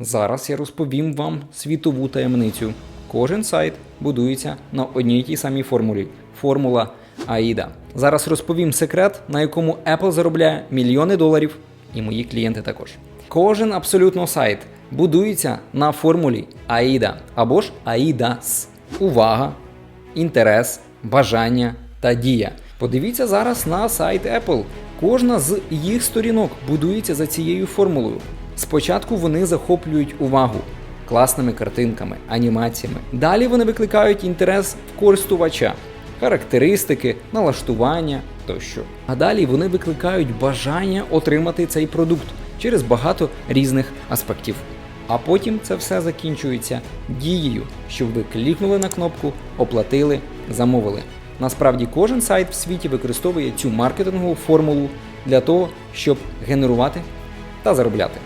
Зараз я розповім вам світову таємницю. Кожен сайт будується на одній тій самій формулі формула AIDA. Зараз розповім секрет, на якому Apple заробляє мільйони доларів, і мої клієнти також. Кожен абсолютно сайт будується на формулі AIDA або ж AIDAS. Увага, інтерес, бажання та дія. Подивіться зараз на сайт Apple. Кожна з їх сторінок будується за цією формулою. Спочатку вони захоплюють увагу класними картинками, анімаціями. Далі вони викликають інтерес користувача, характеристики, налаштування тощо. А далі вони викликають бажання отримати цей продукт через багато різних аспектів. А потім це все закінчується дією, щоб ви клікнули на кнопку, оплатили, замовили. Насправді кожен сайт в світі використовує цю маркетингову формулу для того, щоб генерувати та заробляти.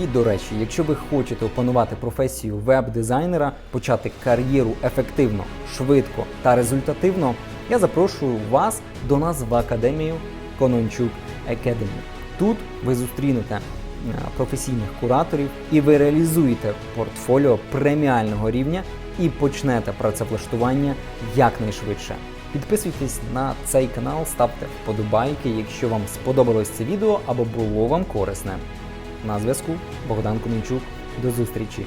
І до речі, якщо ви хочете опанувати професію веб-дизайнера, почати кар'єру ефективно, швидко та результативно, я запрошую вас до нас в академію Конончук Academy. Тут ви зустрінете е, професійних кураторів і ви реалізуєте портфоліо преміального рівня і почнете працевлаштування якнайшвидше. Підписуйтесь на цей канал, ставте вподобайки, якщо вам сподобалось це відео або було вам корисне. На зв'язку Богдан Комінчук. До зустрічі!